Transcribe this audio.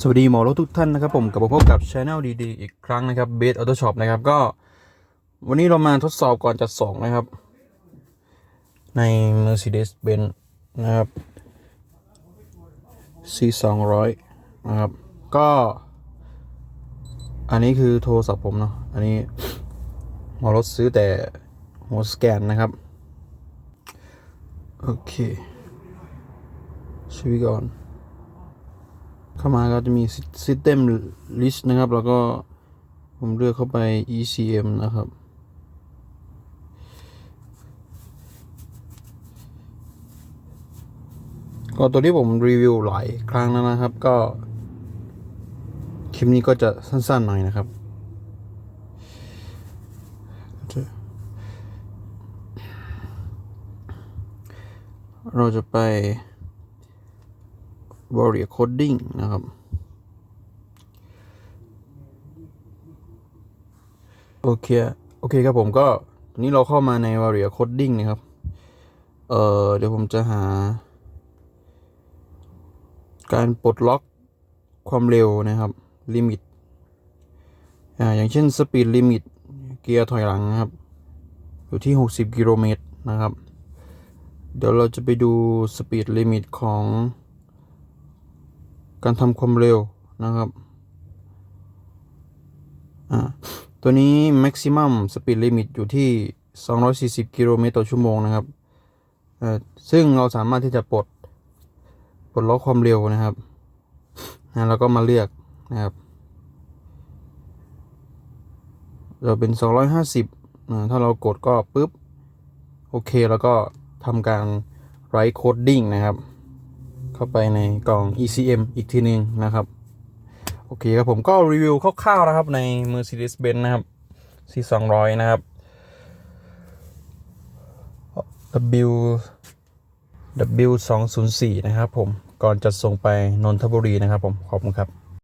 สวัสดีหมอรถทุกท่านนะครับผมกลับมาพบกับช anel ดีๆ อีกครั้งนะครับเบสออโต้ช็อปนะครับก็ วันนี้เรามาทดสอบก่อนจัดส่งนะครับ ใน Mercedes-Benz นะครับ C 2 0 0นะครับ ก็ อันนี้คือโทรศัพท์ผมเนาะอันนี้หมอรถซื้อแต่หัวสแกนนะครับ โอเคชีวิตก่อน เข้ามาก็จะมี System List นะครับ แล้วก็ผมเลือกเข้าไป ECM นะครับ ก็ตัวที่ผมรีวิวหลายครั้งแล้วนะครับ ก็ คลิปนี้ก็จะสั้นๆหน่อยนะครับเราจะไป Warrior Coding นะครับ โอเค โอเคครับผมก็นนี้เราเข้ามาใน Warrior Coding นะครับ เอ่อ เดี๋ยวผมจะหา การปลดล็อกความเร็วนะครับ ลิมิต อ่า อย่างเช่น Speed Limit เกียร์ถอยหลังนะครับ อยู่ที่ 60 กิโลเมตรนะครับ เดี๋ยวเราจะไปดู Speed Limit ของ การทำความเร็วนะครับอ่าตัวนี้ maximum speed limit อยู่ที่ 240 กิโลเมตรต่อชั่วโมงนะครับอ่อซึ่งเราสามารถที่จะปลดปลดล็อกความเร็วนะครับนะแล้วก็มาเลือกนะครับ เราเป็น 250อ่าถ้าเรากดก็ปุ๊บ โอเค แล้วก็ทำการ write coding นะครับ เข้าไปในกล่อง ECM อีกทีหนึ่งนะครับ โอเคครับผมก็รีวิวคร่าวๆนะครับใน Mercedes-Benz นะครับ C 2 0 0 นะครับ W W 2 0 4 นะครับผมก่อนจะส่งไปนนทบุรีนะครับผม ขอบคุณครับ